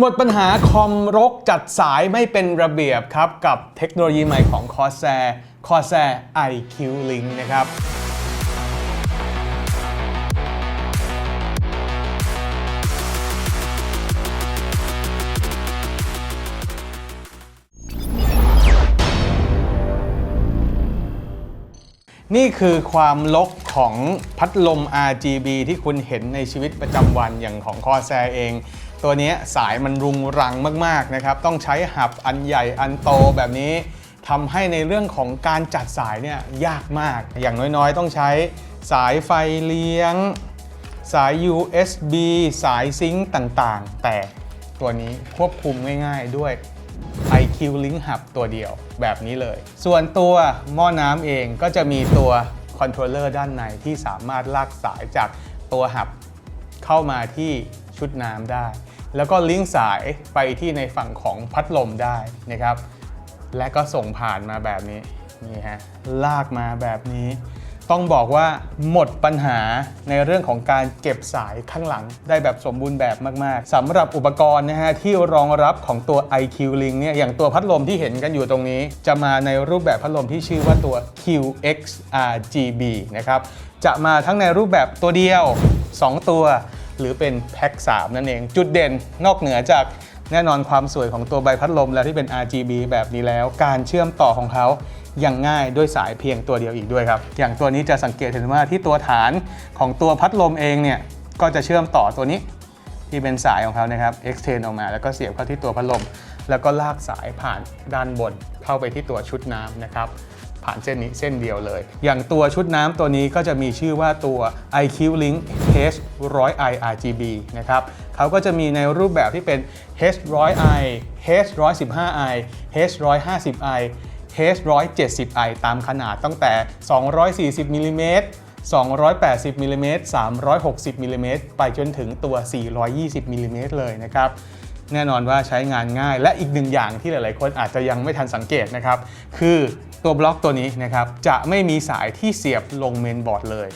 หมดปัญหาคอมรกจัดสายไม่เป็นระเบียบครับ กับเทคโนโลยีใหม่ของ Corsair Corsair IQ Link นะครับ นี่คือความลกของพัดลม RGB ที่คุณเห็นในชีวิตประจำวันอย่างของ Corsair เอง ตัวนี้สายมันรุงรังมากๆนะครับต้องใช้หับอันใหญ่อันโตแบบนี้ทำให้ในเรื่องของการจัดสายเนี่ยยากมาก อย่างน้อยๆ ต้องใช้สายไฟเลี้ยง สาย USB สายซิงค์ต่างๆ แต่ตัวนี้ควบคุมง่ายๆด้วย IQ Link Hub ตัวเดียวแบบนี้เลย ส่วนตัวหม้อน้ำเองก็จะมีตัวคอนโทรลเลอร์ด้านในที่สามารถลากสายจากตัวหับเข้ามาที่ชุดน้ำได้ แล้วก็ลิงก์สายไปที่ในฝั่งของพัดลมได้นะครับ และก็ส่งผ่านมาแบบนี้นี่ฮะลากมาแบบนี้ ต้องบอกว่าหมดปัญหาในเรื่องของการเก็บสายข้างหลังได้แบบสมบูรณ์แบบมากๆสำหรับอุปกรณ์นะฮะที่รองรับของตัว IQ Link เนี่ยอย่างตัวพัดลมที่เห็นกันอยู่ตรงนี้ จะมาในรูปแบบพัดลมที่ชื่อว่าตัว QX RGB นะครับจะมาทั้งในรูปแบบตัวเดียว 2 ตัว หรือเป็นแพ็ค3นั่นเอง จุดเด่นนอกเหนือจากแน่นอนความสวยของตัวใบพัดลมแล้วที่เป็น RGB แบบนี้แล้ว การเชื่อมต่อของเขายังง่ายด้วยสายเพียงตัวเดียวอีกด้วยครับ อย่างตัวนี้จะสังเกตเห็นว่าที่ตัวฐานของตัวพัดลมเองเนี่ยก็จะเชื่อมต่อตัวนี้ที่เป็นสายของเขานะครับ extend ออกมาแล้วก็เสียบเข้าที่ตัวพัดลม แล้วก็ลากสายผ่านด้านบนเข้าไปที่ตัวชุดน้ำนะครับ ผ่านเส้นนี้เส้นเดียวเลย อย่างตัวชุดน้ำตัวนี้ก็จะมีชื่อว่าตัว IQ Link H100i RGB นะครับเขาก็จะมีในรูปแบบที่เป็น H100i H115i H150i H170i ตามขนาดตั้งแต่ 240มิลลิเมตร280มิลลิเมตร360มิลลิเมตรไปจนถึงตัว 420มิลลิเมตรเลยนะครับแน่นอนว่าใช้งานง่ายและอีกหนึ่งอย่างที่หลาย ๆ คนอาจจะยังไม่ทันสังเกตนะครับ คือ ตัวบล็อกตัวนี้นะครับจะไม่มีสายที่เสียบลงเมนบอร์ดเลย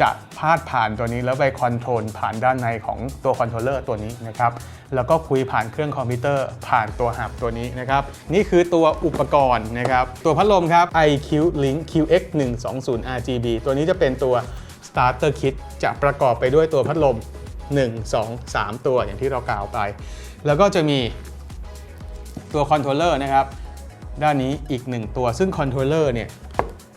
จะพาดผ่านตัวนี้แล้วไปคอนโทรลผ่านด้านในของตัวคอนโทรลเลอร์ตัวนี้นะครับแล้วก็คุยผ่านเครื่องคอมพิวเตอร์ผ่านตัวหับตัวนี้นะครับ นี่คือตัวอุปกรณ์นะครับ ตัวพัดลมครับ IQ Link QX 1 2 0 RGB ตัวนี้จะเป็นตัว starter kit จะประกอบไปด้วยตัวพัดลม 1 2 3 ตัวอย่างที่เรากล่าวไป แล้วก็จะมีตัวคอนโทรลเลอร์นะครับ ด้านนี้อีก 1 ตัว ซึ่งคอนโทรลเลอร์เนี่ย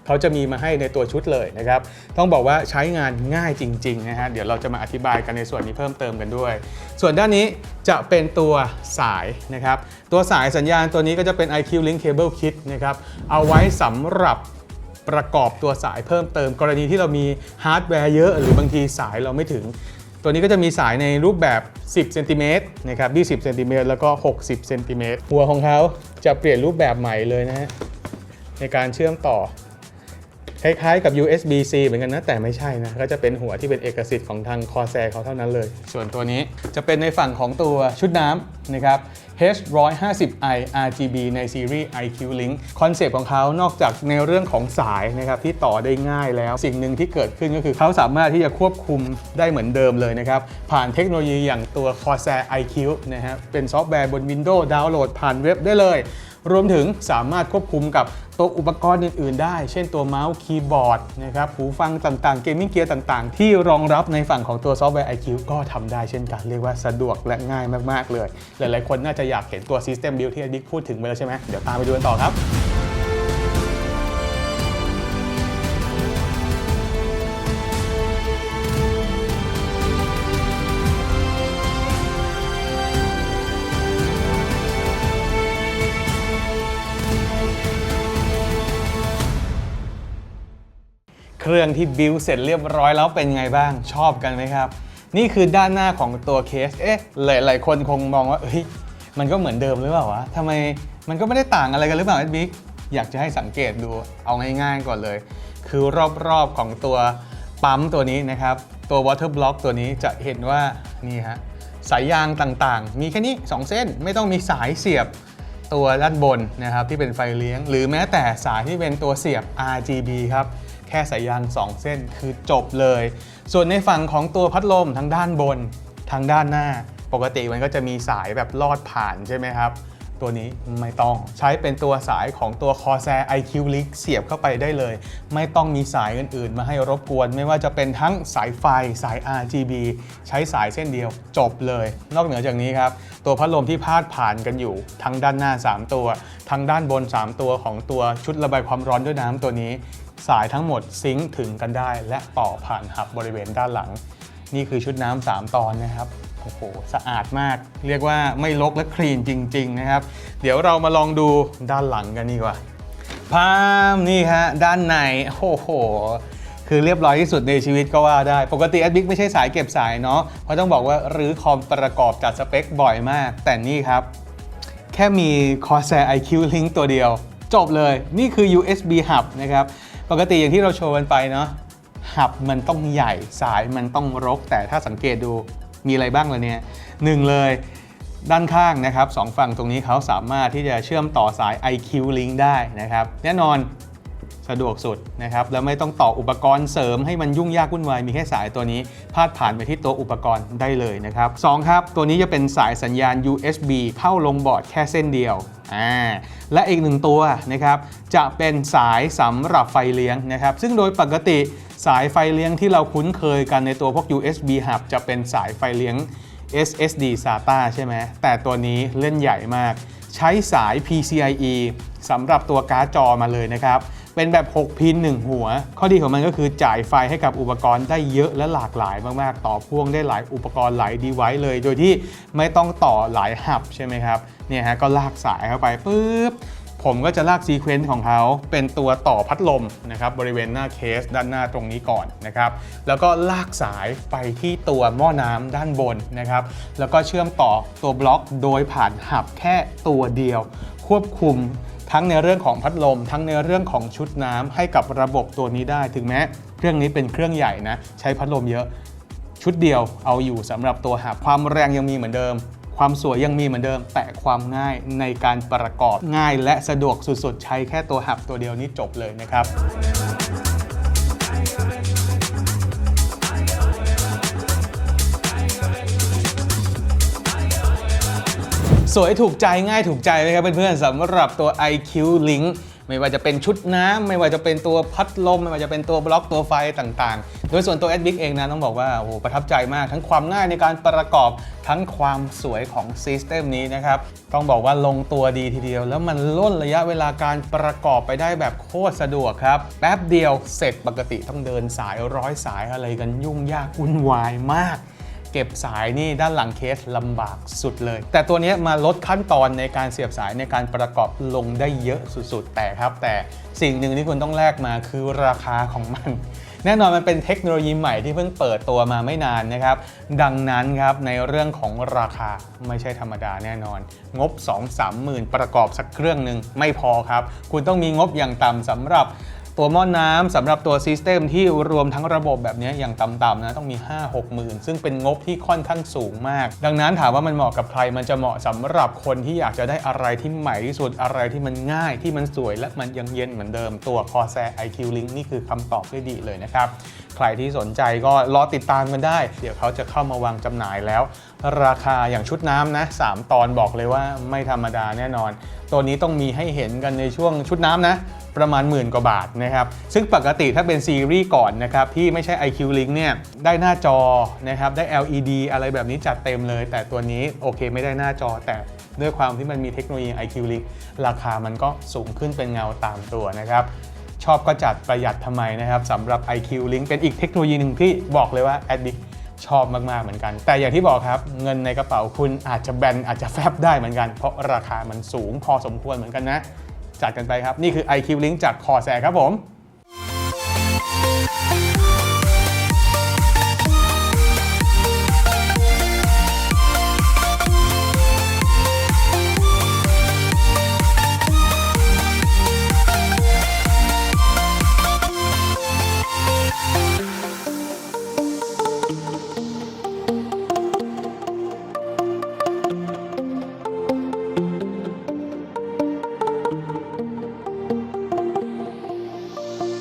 เขาจะมีมาให้ในตัวชุดเลยนะครับ ต้องบอกว่าใช้งานง่ายจริงๆนะฮะ เดี๋ยวเราจะมาอธิบายกันในส่วนนี้เพิ่มเติมกันด้วย ส่วนด้านนี้จะเป็นตัวสายนะครับ ตัวสายสัญญาณตัวนี้ก็จะเป็น IQ Link Cable Kit นะครับ เอาไว้สำหรับประกอบตัวสายเพิ่มเติม กรณีที่เรามีฮาร์ดแวร์เยอะ หรือบางทีสายเราไม่ถึง ตัวนี้ก็จะมีสายในรูปแบบ 10 เซนติเมตรนะครับ20 เซนติเมตรแล้วก็ 60 เซนติเมตรหัวของเขาจะเปลี่ยนรูปแบบใหม่เลยนะฮะในการเชื่อมต่อ คล้ายๆกับ USB-C เหมือนกันนะแต่ไม่ใช่นะก็จะเป็นหัวที่เป็นเอกสิทธิ์ของทาง Corsair เขาเท่านั้นเลย ส่วนตัวนี้จะเป็นในฝั่งของตัวชุดน้ำนะครับ H150i RGB ในซีรีส์ IQ Link คอนเซปต์ของเขานอกจากในเรื่องของสายนะครับที่ต่อได้ง่ายแล้วสิ่งหนึ่งที่เกิดขึ้นก็คือเขาสามารถที่จะควบคุมได้เหมือนเดิมเลยนะครับ ผ่านเทคโนโลยีอย่างตัว Corsair IQ นะฮะเป็นซอฟต์แวร์บน Windows ดาวน์โหลดผ่านเว็บได้เลย รวมถึงสามารถควบคุมกับตัวอุปกรณ์อื่น ๆ ได้ เช่นตัวเมาส์คีย์บอร์ดนะครับหูฟังต่างๆ เกมมิ่งเกียร์ต่างๆ ที่รองรับในฝั่งของตัวซอฟต์แวร์ IQ ก็ทำได้เช่นกัน เรียกว่าสะดวกและง่ายมาก ๆ เลย หลาย ๆ คนน่าจะอยากเห็นตัว System Build ที่อดิกพูดถึงไปแล้วใช่ไหมเดี๋ยวตามไปดูกันต่อครับ รื่องที่บิวเสร็จเรียบร้อยแล้วเป็นไงบ้างชอบกันไหมครับ นี่คือด้านหน้าของตัวเคส เอ๊ะ หลาย ๆ คนคงมองว่าเฮ้ยมันก็เหมือนเดิมหรือเปล่าวะทำไมมันก็ไม่ได้ต่างอะไรกันหรือเปล่าเอ็ดบิ๊กอยากจะให้สังเกตดูเอาง่าย ๆ ก่อนเลย คือรอบ ๆ ของตัวปั๊มตัวนี้นะครับ ตัว water block ตัวนี้จะเห็นว่านี่ฮะสายยางต่างๆ มีแค่นี้ 2 เส้นไม่ต้องมีสายเสียบตัวด้านบนนะครับที่เป็นไฟเลี้ยง หรือแม้แต่สายที่เป็นตัวเสียบ RGB ครับ แค่สายยาง 2 เส้นคือจบเลย ส่วนในฝั่งของตัวพัดลมทางด้านบนทางด้านหน้า ปกติมันก็จะมีสายแบบลอดผ่านใช่ไหมครับ ตัวนี้ไม่ต้องใช้เป็นตัวสายของตัว Corsair IQ Link เสียบเข้าไปได้เลย ไม่ต้องมีสายอื่นๆ มาให้รบกวน ไม่ว่าจะเป็นทั้งสายไฟสาย RGB ใช้สายเส้นเดียวจบเลย นอกเหนือจากนี้ครับ ตัวพัดลมที่พาดผ่านกันอยู่ ทั้งด้านหน้า 3 ตัว ทั้งด้านบน 3 ตัวของตัวชุดระบายความร้อนด้วยน้ำตัวนี้ สายทั้งหมดซิงค์ถึงกันได้ และต่อผ่านหับบริเวณด้านหลัง นี่คือชุดน้ำสามตอนนะครับโอ้โหสะอาดมาก เรียกว่าไม่ลกและคลีนจริง ๆ นะครับ เดี๋ยวเรามาลองดูด้านหลังกันดีกว่าพามนี่ฮะด้านในโอ้โหคือเรียบร้อยที่สุดในชีวิตก็ว่าได้ ปกติแอดบิ๊กไม่ใช่สายเก็บสายเนาะเพราะต้องบอกว่ารื้อคอมประกอบจัดสเปคบ่อยมาก แต่นี่ครับ แค่มี Corsair IQ Link ตัวเดียว จบเลยนี่คือ USB Hub นะครับ ปกติอย่างที่เราโชว์กันไปเนาะหับมันต้องใหญ่สายมันต้องรก แต่ถ้าสังเกตดูมีอะไรบ้างล่ะเนี่ยหนึ่งเลยด้านข้างนะครับสองฝั่งตรงนี้เขาสามารถที่จะเชื่อมต่อสาย IQ Link ได้นะครับ แน่นอน สะดวกสุดนะครับแล้วไม่ต้องต่ออุปกรณ์เสริมให้มันยุ่งยากวุ่นวายมีแค่สายตัวนี้ พาดผ่านไปที่ตัวอุปกรณ์ได้เลยนะครับสองครับตัวนี้จะเป็นสายสัญญาณ USB เข้าลงบอร์ดแค่เส้นเดียวอ่าและอีกหนึ่งตัวนะครับจะเป็นสายสำหรับไฟเลี้ยงนะครับซึ่งโดยปกติสายไฟเลี้ยงที่เราคุ้นเคยกันในตัวพวก USB hub จะเป็นสายไฟเลี้ยง SSD SATA ใช่ไหมแต่ตัวนี้เล่นใหญ่มาก ใช้สาย PCIe สำหรับตัวการ์ดจอมาเลยนะครับ เป็นแบบ 6 พิน 1 หัว ข้อดีของมันก็คือจ่ายไฟให้กับอุปกรณ์ได้เยอะและหลากหลายมาก ๆ ต่อพ่วงได้หลายอุปกรณ์หลายดีไวซ์เลย โดยที่ไม่ต้องต่อหลายหับใช่ไหมครับเนี่ยฮะก็ลากสายเข้าไปปุ๊บผมก็จะลากซีเควนต์ของเขาเป็นตัวต่อพัดลมนะครับบริเวณหน้าเคสด้านหน้าตรงนี้ก่อนนะครับแล้วก็ลากสายไปที่ตัวหม้อน้ำด้านบนนะครับแล้วก็เชื่อมต่อตัวบล็อกโดยผ่านหับแค่ตัวเดียว ควบคุม ทั้งในเรื่องของพัดลม ทั้งในเรื่องของชุดน้ำให้กับระบบตัวนี้ได้ ถึงแม้เครื่องนี้เป็นเครื่องใหญ่นะ ใช้พัดลมเยอะ ชุดเดียวเอาอยู่สำหรับตัวหับความแรงยังมีเหมือนเดิม ความสวยยังมีเหมือนเดิม แต่ความง่ายในการประกอบง่ายและสะดวกสุดๆ ใช้แค่ตัวหับตัวเดียวนี้จบเลยนะครับ วยถูกใจง่ายถูกใจไหมครับเพื่อนๆสำหรับตัว IQ Link ไม่ว่าจะเป็นชุดน้ำไม่ว่าจะเป็นตัวพัดลม ไม่ว่าจะเป็นตัวบล็อกตัวไฟต่างๆ โดยส่วนตัว a d b i c เองนะต้องบอกว่าโอ้โหประทับใจมาก ทั้งความง่ายในการประกอบทั้งความสวยของซิสเต็มนี้นะครับ ต้องบอกว่าลงตัวดีทีเดียว แล้วมันล่นระยะเวลาการประกอบไปได้แบบโคตรสะดวกครับ แป๊บเดียวเสร็จปกติต้องเดินสายร้อยสายอะไรกันยุ่งยากวุ่นวายมาก เก็บสายนี่ด้านหลังเคสลำบากสุดเลย แต่ตัวนี้มาลดขั้นตอนในการเสียบสายในการประกอบลงได้เยอะสุดๆ แต่ครับ แต่สิ่งหนึ่งที่คุณต้องแลกมาคือราคาของมันแน่นอนมันเป็นเทคโนโลยีใหม่ที่เพิ่งเปิดตัวมาไม่นานนะครับ ดังนั้นครับในเรื่องของราคาไม่ใช่ธรรมดาแน่นอน งบ 2-3 หมื่นประกอบสักเครื่องหนึ่งไม่พอครับ คุณต้องมีงบอย่างต่ำสำหรับ ตัวหม้อน้ำสำหรับตัวซิสเต็มที่รวมทั้งระบบแบบนี้อย่างต่ำๆนะต้องมี 5 6หมื่นซึ่งเป็นงบที่ค่อนข้างสูงมาก ดังนั้นถามว่ามันเหมาะกับใครมันจะเหมาะสำหรับคนที่อยากจะได้อะไรที่ใหม่ที่สุดอะไรที่มันง่ายที่มันสวยและมันยังเย็นเหมือนเดิมตัว Corsair IQ Link นี่คือคำตอบที่ดีเลยนะครับ ใครที่สนใจก็รอติดตามกันได้ เดี๋ยวเขาจะเข้ามาวางจำหน่ายแล้ว ราคาอย่างชุดน้ำนะ3ตอนบอกเลยว่าไม่ธรรมดาแน่นอน ตัวนี้ต้องมีให้เห็นกันในช่วงชุดน้ำนะ ประมาณหมื่นกว่าบาทนะครับ ซึ่งปกติถ้าเป็นซีรีส์ก่อนนะครับ ที่ไม่ใช่ IQ Link เนี่ยได้หน้าจอนะครับ ได้ LED อะไรแบบนี้จัดเต็มเลย แต่ตัวนี้โอเคไม่ได้หน้าจอแต่ด้วยความที่มันมีเทคโนโลยี IQ Link ราคามันก็สูงขึ้นเป็นเงาตามตัวนะครับชอบก็จัดประหยัดทำไมนะครับสำหรับ IQ Link เป็นอีกเทคโนโลยีหนึ่งที่บอกเลยว่า Addict ชอบมากๆเหมือนกัน แต่อย่างที่บอกครับเงินในกระเป๋าคุณอาจจะแบนอาจจะแฟบได้เหมือนกัน เพราะราคามันสูงพอสมควรเหมือนกันนะ จัดกันไปครับ นี่คือ IQ Link จากคอแสครับผม